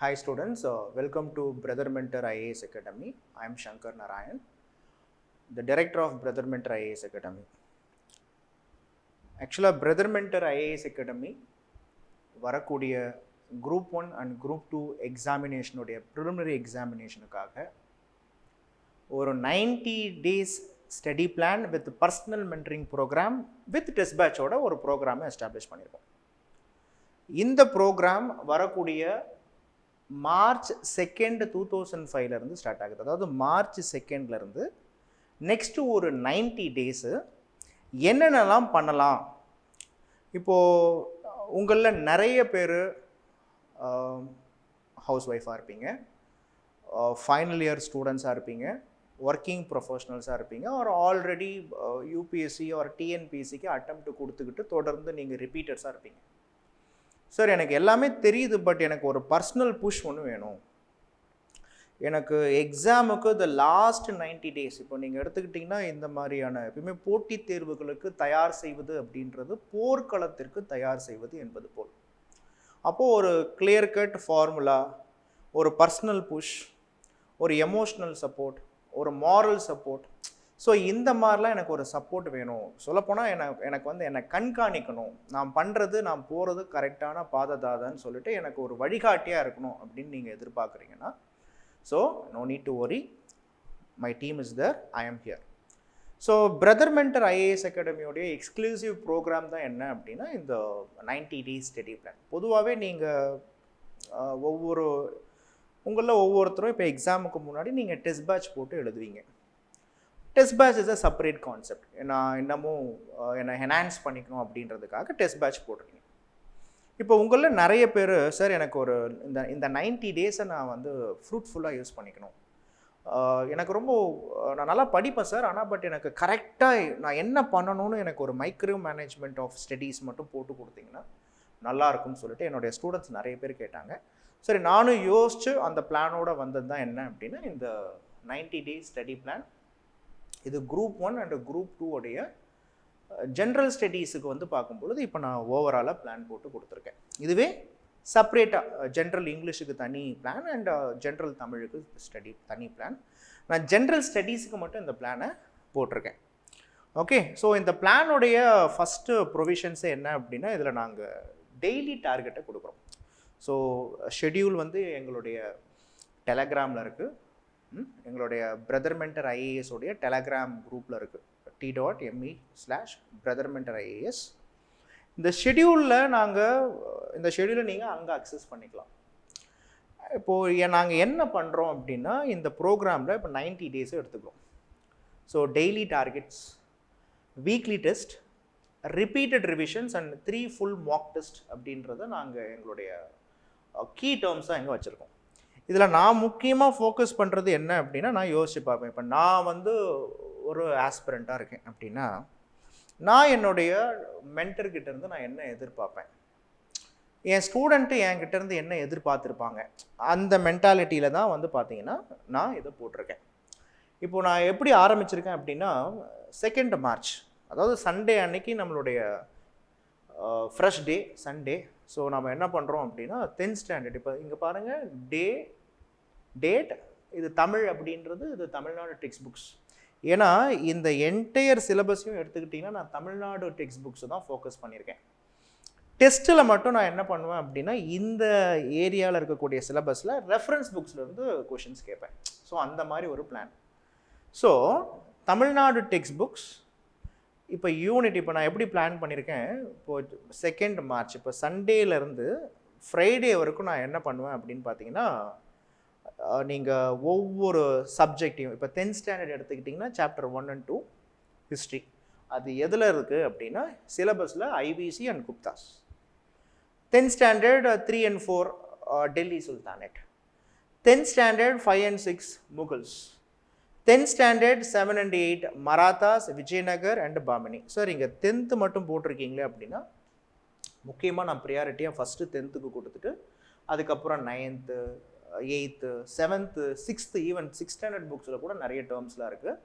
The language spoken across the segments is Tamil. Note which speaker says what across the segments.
Speaker 1: Hi students, uh, welcome to Brother Mentor IAS Academy. I am Shankar Narayan, the director of Brother Mentor IAS Academy. ஆக்சுவலாக பிரதர் மென்டர் ஐஏஎஸ் அகாடமி வரக்கூடிய group one and group two எக்ஸாமினேஷனுடைய preliminary எக்ஸாமினேஷனுக்காக ஒரு ninety days study plan with personal mentoring programme with test பேட்சோட ஒரு ப்ரோக்ராமை எஸ்டாப்ளிஷ் பண்ணியிருக்கோம் இந்த ப்ரோக்ராம் வரக்கூடிய மார்ச் செகண்ட் டூ தௌசண்ட் ஃபைவ்லேருந்து ஸ்டார்ட் ஆகுது. அதாவது மார்ச் செகண்ட்லேருந்து நெக்ஸ்ட்டு ஒரு நைன்ட்டி டேஸு என்னென்னலாம் பண்ணலாம்? இப்போது உங்களில் நிறைய பேர் ஹவுஸ் ஒய்ஃபாக இருப்பீங்க. ஃபைனல் இயர் ஸ்டூடெண்ட்ஸாக இருப்பீங்க. ஒர்க்கிங் ப்ரொஃபஷனல்ஸாக இருப்பீங்க. ஒரு ஆல்ரெடி யூபிஎஸ்சி ஒரு டிஎன்பிஎஸ்சிக்கு அட்டம் கொடுத்துக்கிட்டு தொடர்ந்து நீங்கள் ரிப்பீட்டர்ஸாக இருப்பீங்க. சார் எனக்கு எல்லாமே தெரியுது பட் எனக்கு ஒரு பர்சனல் புஷ் ஒன்று வேணும். எனக்கு எக்ஸாமுக்கு த லாஸ்ட் நைன்டி டேஸ் இப்போ நீங்கள் எடுத்துக்கிட்டிங்கன்னா இந்த மாதிரியான எப்பயுமே போட்டித் தேர்வுகளுக்கு தயார் செய்வது அப்படின்றது போர்க்களத்திற்கு தயார் செய்வது என்பது போல். அப்போது ஒரு கிளியர் கட் ஃபார்முலா ஒரு பர்சனல் புஷ் ஒரு எமோஷ்னல் சப்போர்ட் ஒரு மாரல் சப்போர்ட் ஸோ இந்த மாதிரிலாம் எனக்கு ஒரு சப்போர்ட் வேணும். சொல்லப்போனால் எனக்கு எனக்கு வந்து என்னை கண்காணிக்கணும். நான் பண்ணுறது நான் போகிறது கரெக்டான பாததாதான்னு சொல்லிட்டு எனக்கு ஒரு வழிகாட்டியாக இருக்கணும் அப்படின்னு நீங்கள் எதிர்பார்க்குறீங்கன்னா so no need to worry my team is there I am here so brother mentor IAS அகாடமியோடைய exclusive program தான் என்ன அப்படின்னா இந்த நைன்டி டேஸ் ஸ்டடி பிளான் பொதுவாகவே நீங்கள் ஒவ்வொரு உங்களில் ஒவ்வொருத்தரும் இப்போ எக்ஸாமுக்கு முன்னாடி நீங்கள் டெஸ்ட் பேட்ச் போட்டு எழுதுவீங்க. Test batch is a separate concept நான் இன்னமும் என்னை ஹெனான்ஸ் பண்ணிக்கணும் அப்படின்றதுக்காக டெஸ்ட் பேட்ச் போடுறீங்க இப்போ உங்களில் நிறைய பேர் சார் எனக்கு ஒரு இந்த இந்த நைன்டி டேஸை நான் வந்து ஃப்ரூட்ஃபுல்லாக யூஸ் பண்ணிக்கணும். எனக்கு ரொம்ப நான் நல்லா படிப்பேன் சார். ஆனால் பட் எனக்கு கரெக்டாக நான் என்ன பண்ணணும்னு எனக்கு ஒரு மைக்ரோ மேனேஜ்மெண்ட் ஆஃப் ஸ்டடீஸ் மட்டும் போட்டு கொடுத்தீங்கன்னா நல்லா இருக்கும்னு சொல்லிட்டு என்னுடைய ஸ்டூடெண்ட்ஸ் நிறைய பேர் கேட்டாங்க. சரி நானும் யோசித்து அந்த பிளானோட வந்தது தான் என்ன அப்படின்னா இந்த நைன்டி டேஸ் ஸ்டடி பிளான் இது group one and group two உடைய ஜென்ரல் ஸ்டடீஸுக்கு வந்து பார்க்கும்பொழுது இப்போ நான் ஓவராலாக பிளான் போட்டு கொடுத்துருக்கேன். இதுவே செப்ரேட்டாக ஜென்ரல் இங்கிலீஷுக்கு தனி பிளான் அண்ட் ஜென்ரல் தமிழுக்கு ஸ்டடி தனி பிளான் நான் ஜென்ரல் ஸ்டடீஸுக்கு மட்டும் இந்த பிளானை போட்டிருக்கேன். ஓகே ஸோ இந்த பிளானுடைய ஃபஸ்ட்டு ப்ரொவிஷன்ஸே என்ன அப்படின்னா இதில் நாங்கள் டெய்லி டார்கெட்டை கொடுக்குறோம். ஸோ ஷெடியூல் வந்து எங்களுடைய டெலகிராமில் இருக்குது எங்களுடைய பிரதர் மென்டர் ஐஏஎஸ் உடைய டெலகிராம் குரூப்பில் இருக்குது T dot M E slash brother mentor IAS இந்த ஷெடியூலில் நாங்கள் இந்த ஷெடியூலை நீங்கள் அங்கே அக்சஸ் பண்ணிக்கலாம். இப்போது நாங்கள் என்ன பண்ணுறோம் அப்படின்னா இந்த ப்ரோக்ராமில் இப்போ நைன்டி டேஸும் எடுத்துக்கிறோம். So daily targets weekly test repeated revisions and three full mock test அப்படின்றத நாங்கள் எங்களுடைய uh, கீ டேர்ம்ஸாக எங்கே வச்சுருக்கோம். இதில் நான் முக்கியமாக ஃபோக்கஸ் பண்ணுறது என்ன அப்படின்னா நான் யோசிச்சு பார்ப்பேன். இப்போ நான் வந்து ஒரு ஆஸ்பிரண்ட்டாக இருக்கேன் அப்படின்னா நான் என்னுடைய மென்டர்கிட்டேருந்து நான் என்ன எதிர்பார்ப்பேன்? என் ஸ்டூடெண்ட்டு என்கிட்டேருந்து என்ன எதிர்பார்த்துருப்பாங்க? அந்த மென்டாலிட்டியில் தான் வந்து பார்த்தீங்கன்னா நான் இதை போட்டிருக்கேன். இப்போது நான் எப்படி ஆரம்பிச்சிருக்கேன் அப்படின்னா செகண்ட் மார்ச் அதாவது சண்டே அன்னைக்கு நம்மளுடைய ஃப்ரெஷ் டே சண்டே ஸோ நம்ம என்ன பண்ணுறோம் அப்படின்னா தென் ஸ்டாண்டர்ட் இப்போ இங்கே பாருங்கள் டே டேட் இது தமிழ் அப்படின்றது இது தமிழ்நாடு டெக்ஸ்ட் புக்ஸ் ஏன்னா இந்த என்டையர் சிலபஸையும் எடுத்துக்கிட்டிங்கன்னா நான் தமிழ்நாடு டெக்ஸ்ட் புக்ஸை தான் ஃபோக்கஸ் பண்ணியிருக்கேன். டெஸ்ட்டில் மட்டும் நான் என்ன பண்ணுவேன் அப்படின்னா இந்த ஏரியாவில் இருக்கக்கூடிய சிலபஸில் ரெஃபரன்ஸ் புக்ஸ்லேருந்து கொஷின்ஸ் கேட்பேன். ஸோ அந்த மாதிரி ஒரு plan so Tamil Nadu text books இப்போ யூனிட் இப்போ நான் எப்படி பிளான் பண்ணியிருக்கேன் இப்போது செகண்ட் மார்ச் இப்போ சண்டேலேருந்து ஃப்ரைடே வரைக்கும் நான் என்ன பண்ணுவேன் அப்படின்னு பார்த்தீங்கன்னா நீங்கள் ஒவ்வொரு சப்ஜெக்டையும் இப்போ டென்த் ஸ்டாண்டர்ட் எடுத்துக்கிட்டிங்கன்னா chapter one and two history அது எதில் இருக்குது அப்படின்னா சிலபஸில் IVC and Guptas tenth standard three and four Delhi sultanate tenth standard five and six Mughals tenth standard seven and eight Marathas Vijayanagar and Bahmani sir இங்கே டென்த்து மட்டும் போட்டிருக்கீங்களே அப்படின்னா முக்கியமாக நான் ப்ரியாரிட்டியாக ஃபஸ்ட்டு டென்த்துக்கு கொடுத்துட்டு அதுக்கப்புறம் ninth eighth seventh sixth even six standard புக்ஸில் கூட நிறைய டேர்ம்ஸ்லாம் இருக்குது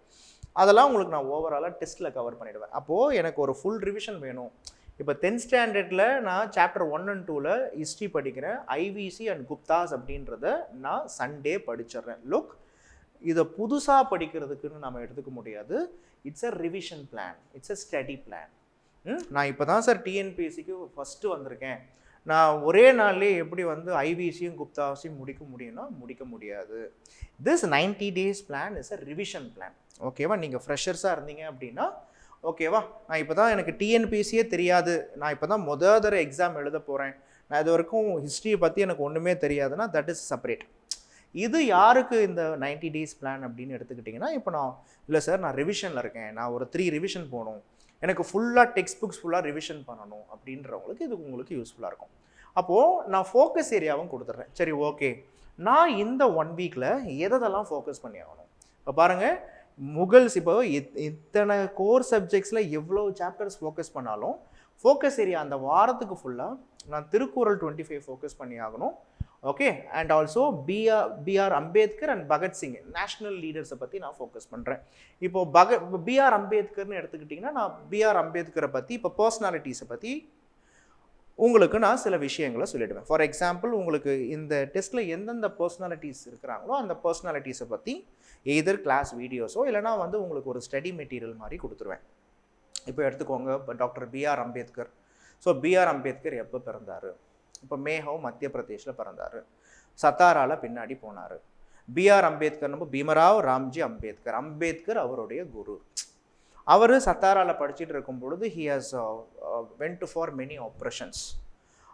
Speaker 1: அதெல்லாம் உங்களுக்கு நான் ஓவராலாக டெஸ்ட்டில் கவர் பண்ணிவிடுவேன் அப்போது எனக்கு ஒரு ஃபுல் ரிவிஷன் வேணும். இப்போ டென்த் ஸ்டாண்டர்டில் நான் சாப்டர் ஒன் அண்ட் டூவில் ஹிஸ்ட்ரி படிக்கிறேன். ஐவிசி அண்ட் குப்தாஸ் அப்படின்றத நான் சண்டே படிச்சிடுறேன். லுக் இதை புதுசாக படிக்கிறதுக்குன்னு நம்ம எடுத்துக்க முடியாது. It's a revision plan it's a study plan நான் இப்போ தான் சார் டிஎன்பிஎஸ்சிக்கு ஃபஸ்ட்டு வந்திருக்கேன். நான் ஒரே நாள்லேயே எப்படி வந்து ஐவிசியும் குப்தாவசியும் முடிக்க முடியும்னா முடிக்க முடியாது. This 90 days plan is a revision plan ஓகேவா நீங்கள் ஃப்ரெஷர்ஸாக இருந்தீங்க அப்படின்னா ஓகேவா நான் இப்போ தான் எனக்கு டிஎன்பிஎஸ்சியே தெரியாது. நான் இப்போ தான் முத தடவை எக்ஸாம் எழுத போகிறேன் நான் இது வரைக்கும் ஹிஸ்ட்ரியை பற்றி எனக்கு ஒன்றுமே தெரியாதுன்னா தட் இஸ் செப்பரேட் இது யாருக்கு இந்த 90 டேஸ் பிளான் அப்படின்னு எடுத்துக்கிட்டிங்கன்னா இப்போ நான் இல்லை சார் நான் ரிவிஷனில் இருக்கேன். நான் ஒரு த்ரீ ரிவிஷன் போகணும் எனக்கு ஃபுல்லாக டெக்ஸ்ட் புக்ஸ் ஃபுல்லாக ரிவிஷன் பண்ணணும் அப்படின்றவங்களுக்கு இது உங்களுக்கு யூஸ்ஃபுல்லாக இருக்கும். அப்போது நான் ஃபோக்கஸ் ஏரியாவும் கொடுத்துட்றேன். சரி ஓகே நான் இந்த ஒன் வீக்கில் எதெல்லாம் ஃபோக்கஸ் பண்ணி ஆகணும்? இப்போ பாருங்கள் முகல்ஸ் இப்போ இத்தனை கோர் சப்ஜெக்ட்ஸில் எவ்வளோ சாப்டர்ஸ் ஃபோக்கஸ் பண்ணாலும் ஃபோக்கஸ் ஏரியா அந்த வாரத்துக்கு ஃபுல்லாக நான் திருக்குறள் டுவெண்ட்டி ஃபைவ் ஃபோக்கஸ் பண்ணி ஆகணும். Okay and also B R B R Ambedkar and Bhagat Singh national லீடர்ஸை பற்றி நான் ஃபோக்கஸ் பண்ணுறேன் இப்போ பக பிஆர் அம்பேத்கர்னு எடுத்துக்கிட்டிங்கன்னா நான் பிஆர் அம்பேத்கரை பற்றி இப்போ பர்சனாலிட்டிஸை பற்றி உங்களுக்கு நான் சில விஷயங்களை சொல்லிடுவேன். ஃபார் எக்ஸாம்பிள் உங்களுக்கு இந்த டெஸ்ட்டில் எந்தெந்த பர்சனாலிட்டிஸ் இருக்கிறாங்களோ அந்த பர்சனாலிட்டிஸை பற்றி எய்தர் கிளாஸ் வீடியோஸோ இல்லைனா வந்து உங்களுக்கு ஒரு ஸ்டடி மெட்டீரியல் மாதிரி கொடுத்துருவேன். இப்போ எடுத்துக்கோங்க இப்போ doctor B R Ambedkar so B R Ambedkar எப்போ பிறந்தார்? இப்போ மேஹவ் மத்திய பிரதேஷில் பிறந்தார். சத்தாராவில் பின்னாடி போனார். பிஆர் அம்பேத்கர் நம்ம பீமராவ் ராம்ஜி அம்பேத்கர். அம்பேத்கர் அவருடைய குரு. அவர் சத்தாராவில் படிச்சுட்டு இருக்கும் பொழுது he has went for many operations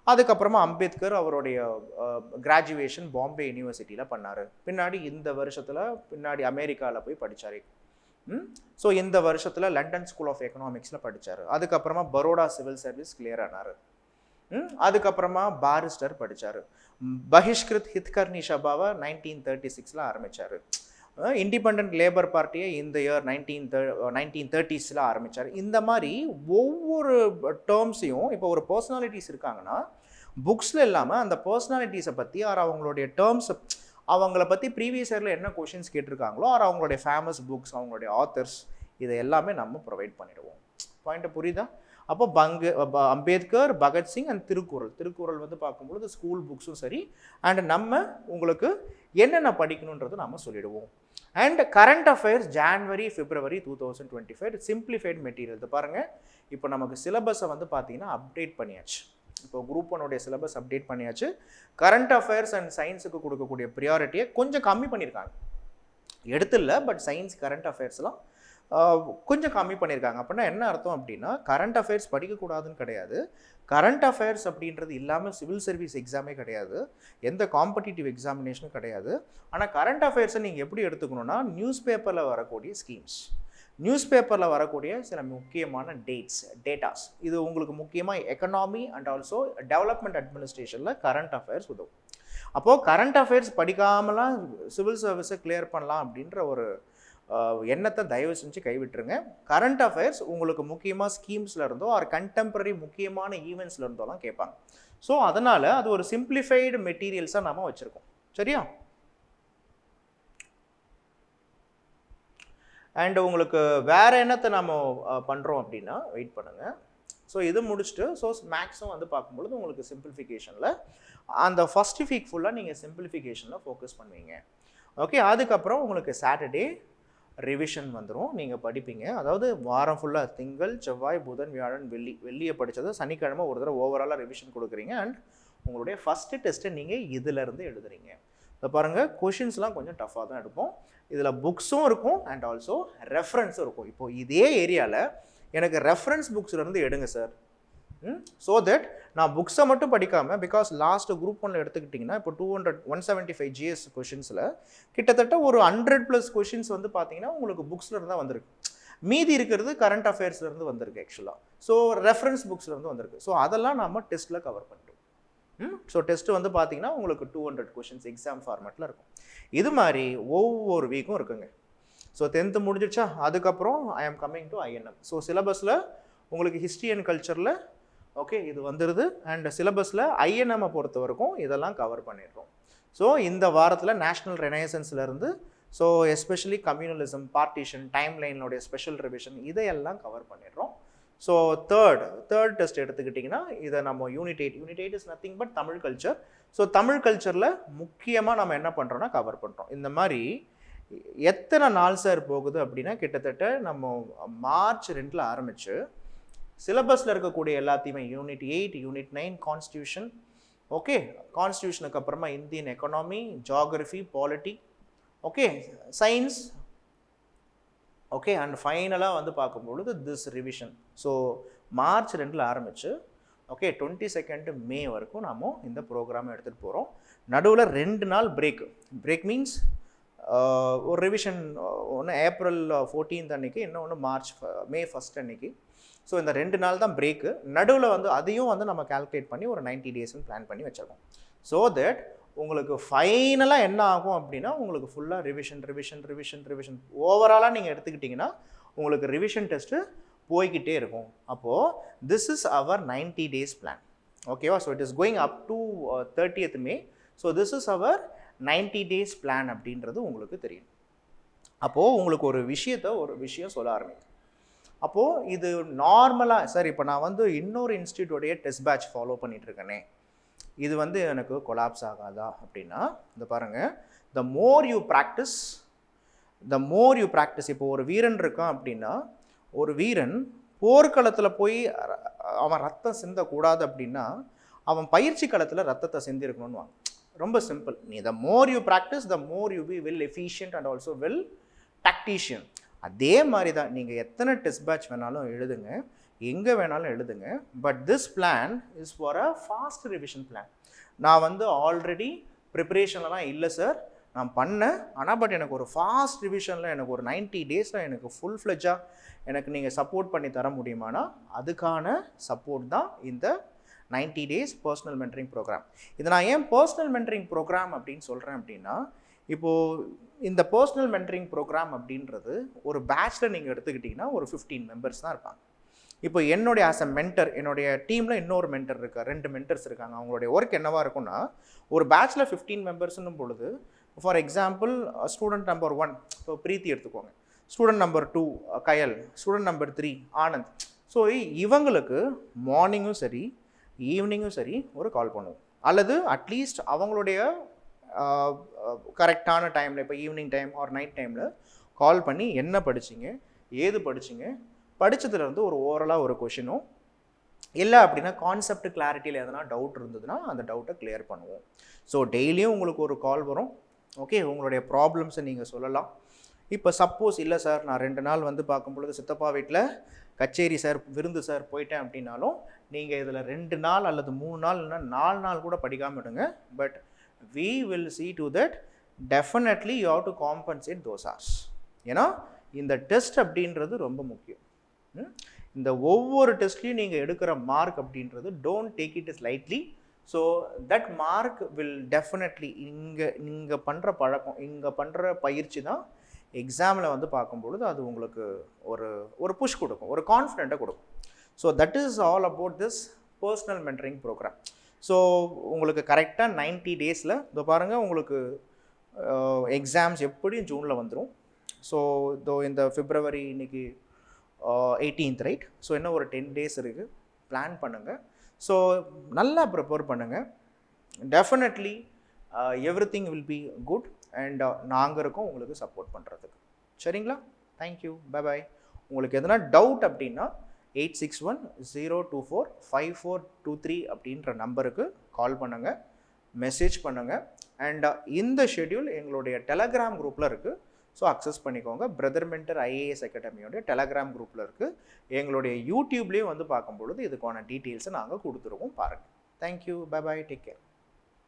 Speaker 1: அதுக்கப்புறமா அம்பேத்கர் அவருடைய uh, கிராஜுவேஷன் பாம்பே யூனிவர்சிட்டியில் பண்ணார். பின்னாடி இந்த வருஷத்தில் பின்னாடி அமெரிக்காவில் போய் படித்தார் ஸோ இந்த வருஷத்தில் லண்டன் ஸ்கூல் ஆஃப் எக்கனாமிக்ஸில் படித்தார் அதுக்கப்புறமா பரோடா சிவில் சர்வீஸ் கிளியர் ஆனார். அதுக்கப்புறமா பாரிஸ்டர் படித்தார் பஹிஷ்கிருத் ஹித்கர்னி சபாவை நைன்டீன் தேர்ட்டி சிக்ஸில் ஆரம்பித்தார் இண்டிபெண்ட் லேபர் பார்ட்டியை இந்த இயர் நைன்டீன் நைன்டீன் தேர்ட்டிஸில் ஆரம்பித்தார் இந்த மாதிரி ஒவ்வொரு டேர்ம்ஸையும் இப்போ ஒரு பர்சனாலிட்டிஸ் இருக்காங்கன்னா புக்ஸில் இல்லாமல் அந்த பர்சனாலிட்டிஸை பற்றி ஆர் அவங்களுடைய டேர்ம்ஸ் அவங்கள பற்றி ப்ரீவியஸ் இயரில் என்ன கொஷின்ஸ் கேட்டிருக்காங்களோ ஆர் அவங்களுடைய ஃபேமஸ் புக்ஸ் அவங்களுடைய ஆத்தர்ஸ் இதை எல்லாமே நம்ம ப்ரொவைட் பண்ணிடுவோம். பாயிண்ட்டை புரியுதா? அப்போ பங்கு ப- அம்பேத்கர் பகத்சிங் அண்ட் திருக்குறள். திருக்குறள் வந்து பார்க்கும்பொழுது ஸ்கூல் புக்ஸும் சரி அண்ட் நம்ம உங்களுக்கு என்னென்ன படிக்கணுன்றது நம்ம சொல்லிடுவோம். And current affairs January February two thousand twenty five simplified material இது பாருங்கள் இப்போ நமக்கு சிலபஸை வந்து பார்த்தீங்கன்னா அப்டேட் பண்ணியாச்சு. இப்போ குரூப் ஒனுடைய சிலபஸ் அப்டேட் பண்ணியாச்சு. கரண்ட் அஃபேர்ஸ் அண்ட் சயின்ஸுக்கு கொடுக்கக்கூடிய ப்ரியாரிட்டியை கொஞ்சம் கம்மி பண்ணியிருக்காங்க. எடுத்துல பட் சயின்ஸ் கரண்ட் அஃபேர்ஸ்லாம் கொஞ்சம் கம்மி பண்ணியிருக்காங்க. அப்படின்னா என்ன அர்த்தம் அப்படின்னா கரண்ட் அஃபேர்ஸ் படிக்கக்கூடாதுன்னு கிடையாது. கரண்ட் அஃபேர்ஸ் அப்படின்றது இல்லாமல் சிவில் சர்வீஸ் எக்ஸாமே கிடையாது. எந்த காம்படிட்டிவ் எக்ஸாமினேஷனும் கிடையாது. ஆனால் கரண்ட் அஃபேர்ஸை நீங்கள் எப்படி எடுத்துக்கணும்னா நியூஸ் பேப்பரில் வரக்கூடிய ஸ்கீம்ஸ் நியூஸ் பேப்பரில் வரக்கூடிய சில முக்கியமான டேட்ஸ் டேட்டாஸ் இது உங்களுக்கு முக்கியமாக எக்கனாமி அண்ட் ஆல்சோ டெவலப்மெண்ட் அட்மினிஸ்ட்ரேஷனில் கரண்ட் அஃபேர்ஸ் உதவும். அப்போது கரண்ட் அஃபேர்ஸ் படிக்காமலாம் சிவில் சர்வீஸை கிளியர் பண்ணலாம் அப்படின்ற ஒரு எண்ணத்தை தயவு செஞ்சு கைவிட்டுருங்க. கரண்ட் அஃபேர்ஸ் உங்களுக்கு முக்கியமாக ஸ்கீம்ஸில் இருந்தோ ஆர் கண்டெம்பரரி முக்கியமான ஈவெண்ட்ஸில் இருந்தோலாம் கேட்பாங்க. ஸோ அதனால் அது ஒரு சிம்பிளிஃபைடு மெட்டீரியல்ஸாக நாம் வச்சுருக்கோம். சரியா? அண்ட் உங்களுக்கு வேறு என்னத்தை நம்ம பண்ணுறோம் அப்படின்னா வெயிட் பண்ணுங்கள் ஸோ இது முடிச்சுட்டு ஸோ மேக்ஸும் வந்து பார்க்கும்பொழுது உங்களுக்கு சிம்பிளிஃபிகேஷனில் அந்த ஃபஸ்ட்டு வீக் ஃபுல்லாக நீங்கள் சிம்பிளிஃபிகேஷனில் ஃபோக்கஸ் பண்ணுவீங்க. ஓகே அதுக்கப்புறம் உங்களுக்கு சாட்டர்டே ரிவிஷன் வந்துடும் நீங்கள் படிப்பீங்க. அதாவது வாரம் ஃபுல்லாக திங்கள் செவ்வாய் புதன் வியாழன் வெள்ளி வெள்ளியை படித்தது சனிக்கிழமை ஒரு தடவை ஓவராலாக ரிவிஷன் கொடுக்குறீங்க. அண்ட் உங்களுடைய ஃபஸ்ட்டு டெஸ்ட்டை நீங்கள் இதிலேருந்து எழுதுறீங்க. இதை பாருங்கள் கொஷின்ஸ்லாம் கொஞ்சம் டஃப்பாக தான் எடுப்போம் இதில் புக்ஸும் இருக்கும். அண்ட் ஆல்சோ ரெஃபரன்ஸும் இருக்கும். இப்போது இதே ஏரியாவில் எனக்கு ரெஃபரன்ஸ் புக்ஸ்லேருந்து எடுங்க சார் ஸோ தட் நான் புக்ஸை மட்டும் படிக்காமல் பிகாஸ் லாஸ்ட் குரூப் ஒன்ல எடுத்துக்கிட்டிங்கன்னா இப்போ two hundred one seventy five GS கொஷின்ஸில் கிட்டத்தட்ட ஒரு ஹண்ட்ரட் ப்ளஸ் கொஷின்ஸ் வந்து பார்த்தீங்கன்னா உங்களுக்கு புக்ஸில் இருந்தால் வந்திருக்கு. மீதி இருக்கிறது கரண்ட் அஃபேர்ஸ்லேருந்து வந்திருக்கு ஆக்சுவலாக ஸோ ரெஃபரன்ஸ் புக்ஸ்லேருந்து வந்திருக்கு. ஸோ அதெல்லாம் நம்ம டெஸ்ட்டில் கவர் பண்ணிட்டோம். ம்? ஸோ டெஸ்ட்டு வந்து பார்த்தீங்கன்னா உங்களுக்கு டூ ஹண்ட்ரட் கொஷின்ஸ் எக்ஸாம் ஃபார்மேட்டில் இருக்கும். இது மாதிரி ஒவ்வொரு வீக்கும் இருக்குங்க. ஸோ டென்த்து முடிஞ்சிடுச்சா? அதுக்கப்புறம் ஐ ஆம் கம்மிங் டு ஐஎன்எம் ஸோ சிலபஸில் உங்களுக்கு ஹிஸ்ட்ரி அண்ட் கல்ச்சரில் ஓகே இது வந்துடுது அண்ட் சிலபஸில் ஐஎன்எம்மை பொறுத்த வரைக்கும் இதெல்லாம் கவர் பண்ணிடுறோம். ஸோ இந்த வாரத்தில் national ரெனைசன்ஸ்லேருந்து so especially communalism partition time லைனுடைய special revision இதையெல்லாம் கவர் பண்ணிடுறோம். ஸோ தேர்ட் தேர்ட் டெஸ்ட் எடுத்துக்கிட்டிங்கன்னா இதை நம்ம unit eight unit eight is nothing but Tamil culture so Tamil கல்ச்சரில் முக்கியமாக நம்ம என்ன பண்ணுறோம்னா கவர் பண்ணுறோம் இந்த மாதிரி எத்தனை நாள் சார் போகுது அப்படின்னா கிட்டத்தட்ட நம்ம மார்ச் ரெண்டில் ஆரம்பித்து சிலபஸில் இருக்கக்கூடிய எல்லாத்தையுமே unit eight unit nine constitution okay கான்ஸ்டியூஷனுக்கு அப்புறமா Indian economy geography polity okay science okay and ஃபைனலாக வந்து பார்க்கும்பொழுது திஸ் ரிவிஷன் ஸோ மார்ச் ரெண்டில் ஆரம்பித்து ஓகே டுவெண்ட்டி செகண்ட் மே வரைக்கும் நாம் இந்த ப்ரோக்ராம் எடுத்துகிட்டு போகிறோம் நடுவில் ரெண்டு நாள் பிரேக் பிரேக் மீன்ஸ் ஒரு ரிவிஷன் ஒன்று ஏப்ரல் ஃபோர்டீன்த் அன்னைக்கு இன்னொன்று மார்ச் மே ஃபஸ்ட் அன்னைக்கு. ஸோ இந்த ரெண்டு நாள் தான் பிரேக்கு நடுவில் வந்து அதையும் வந்து நம்ம கால்குலேட் பண்ணி ஒரு 90 டேஸ்னு பிளான் பண்ணி வச்சிருக்கோம். ஸோ தட் உங்களுக்கு ஃபைனலாக என்ன ஆகும் அப்படின்னா உங்களுக்கு ஃபுல்லாக ரிவிஷன் ரிவிஷன் ரிவிஷன் ரிவிஷன் ஓவராலாக நீங்கள் எடுத்துக்கிட்டிங்கன்னா உங்களுக்கு ரிவிஷன் டெஸ்ட்டு போய்கிட்டே இருக்கும். அப்போது this is our 90 days plan ஓகேவா so it is going up to thirtieth May so this is our 90 days plan அப்படின்றது உங்களுக்கு தெரியும். அப்போது உங்களுக்கு ஒரு விஷயத்த ஒரு விஷயம் சொல்ல ஆரம்பிக்கும். அப்போது இது நார்மலாக சார் இப்போ நான் வந்து இன்னொரு இன்ஸ்டியூட்டோடைய டெஸ்ட் பேட்ச் ஃபாலோ பண்ணிகிட்ருக்கேனே இது வந்து எனக்கு கொலாப்ஸ் ஆகாதா அப்படின்னா இந்த பாருங்கள் the more you practice the more you practice இப்போ ஒரு வீரன் இருக்கான் அப்படின்னா ஒரு வீரன் போர்க்களத்தில் போய் அவன் ரத்தம் சிந்தக்கூடாது அப்படின்னா அவன் பயிற்சி களத்தில் ரத்தத்தை சிந்திருக்கணும்னு ரொம்ப சிம்பிள் நீ the more you practice the more you be will efficient and also will tactician அதே மாதிரி தான் நீங்கள் எத்தனை டெஸ்ட் பேட்ச் வேணாலும் எழுதுங்க. எங்கே வேணாலும் எழுதுங்க. But this plan is for a fast revision plan நான் வந்து ஆல்ரெடி ப்ரிப்பரேஷன்லலாம் இல்லை சார் நான் பண்ணேன். ஆனால் பட் எனக்கு ஒரு ஃபாஸ்ட் ரிவிஷனில் எனக்கு ஒரு 90 டேஸில் எனக்கு ஃபுல் ஃப்ளெஜாக எனக்கு நீங்கள் சப்போர்ட் பண்ணி தர முடியுமானா அதுக்கான சப்போர்ட் தான் இந்த 90 டேஸ் பர்சனல் மென்டரிங் ப்ரோக்ராம் இதை நான் ஏன் பர்சனல் மென்டரிங் ப்ரோக்ராம் அப்படின்னு சொல்கிறேன் அப்படின்னா இப்போது இந்த பர்சனல் மென்டரிங் ப்ரோக்ராம் அப்படின்றது ஒரு பேட்ச்சில் நீங்கள் எடுத்துக்கிட்டிங்கன்னா ஒரு 15 மெம்பர்ஸ் தான் இருப்பாங்க. இப்போ என்னுடைய ஆஸ் அ மென்டர் என்னுடைய டீமில் இன்னொரு மென்டர் இருக்கா ரெண்டு மென்டர்ஸ் இருக்காங்க. அவங்களுடைய ஒர்க் என்னவாக இருக்கும்னா ஒரு பேட்ச்சில் 15 மெம்பர்ஸ்னும் பொழுது for example student number one இப்போ பிரீத்தி எடுத்துக்கோங்க. Student number two Kayal. Student number three Anand. So இவங்களுக்கு மார்னிங்கும் சரி ஈவினிங்கும் சரி ஒரு கால் பண்ணுவோம். அல்லது அட்லீஸ்ட் அவங்களுடைய கரெக்டான டைமில் இப்போ ஈவினிங் டைம் ஆர் நைட் டைமில் கால் பண்ணி என்ன படிச்சிங்க ஏது படிச்சிங்க படித்ததுலேருந்து ஒரு ஓவரலாக ஒரு கொஷினும் இல்லை அப்படின்னா கான்செப்ட் கிளாரிட்டியில் எதனா டவுட் இருந்ததுன்னா அந்த டவுட்டை கிளியர் பண்ணுவோம். ஸோ டெய்லியும் உங்களுக்கு ஒரு கால் வரும். ஓகே உங்களுடைய ப்ராப்ளம்ஸை நீங்கள் சொல்லலாம். இப்போ சப்போஸ் இல்லை சார் நான் ரெண்டு நாள் வந்து பார்க்கும் பொழுது சித்தப்பா வீட்டில் கச்சேரி சார் விருந்து சார் போயிட்டேன் அப்படின்னாலும் நீங்கள் இதில் ரெண்டு நாள் அல்லது மூணு நாள் இல்லைன்னா நாலு நாள் கூட படிக்காமல் விடுங்க. But we will see to that definitely you have to compensate those hours ஏன்னா இந்த டெஸ்ட் அப்படின்றது ரொம்ப முக்கியம். ம்? இந்த ஒவ்வொரு டெஸ்ட்லையும் நீங்கள் எடுக்கிற மார்க் அப்படின்றது don't take it is lightly so that mark will definitely இங்கே நீங்கள் பண்ணுற பழக்கம் இங்கே பண்ணுற பயிற்சி தான் எக்ஸாமில் வந்து பார்க்கும்பொழுது அது உங்களுக்கு ஒரு ஒரு புஷ் கொடுக்கும் ஒரு கான்ஃபிடென்ட்டை கொடுக்கும். So that is all about this personal mentoring program so உங்களுக்கு கரெக்டாக 90 டேஸில் இதோ பாருங்கள் உங்களுக்கு எக்ஸாம்ஸ் எப்படியும் ஜூனில் வந்துடும் ஸோ இதோ இந்த ஃபிப்ரவரி இன்னைக்கு எயிட்டீன்த் ரைட் ஸோ இன்னும் ஒரு டென் டேஸ் இருக்குது பிளான் பண்ணுங்கள் ஸோ நல்லா ப்ரிப்பேர் பண்ணுங்கள் definitely everything will be good and uh, நாங்கள் இருக்கோம் உங்களுக்கு சப்போர்ட் பண்ணுறதுக்கு சரிங்களா? தேங்க்யூ பை பாய் உங்களுக்கு எதனா டவுட் அப்படின்னா eight six one zero two four five four two three அப்படின்ற நம்பருக்கு கால் பண்ணுங்கள் மெசேஜ் பண்ணுங்கள் அண்ட் uh, இந்த ஷெட்யூல் எங்களுடைய டெலகிராம் குரூப்பில் இருக்குது ஸோ அக்சஸ் பண்ணிக்கோங்க. பிரதர் மென்டர் ஐஏஎஸ் அகாடமியோடைய டெலகிராம் குரூப்பில் இருக்குது எங்களுடைய யூடியூப்லேயும் வந்து பார்க்கும்பொழுது இதுக்கான டீட்டெயில்ஸை நாங்கள் கொடுத்துருவோம் பாருங்கள் thank you bye bye take care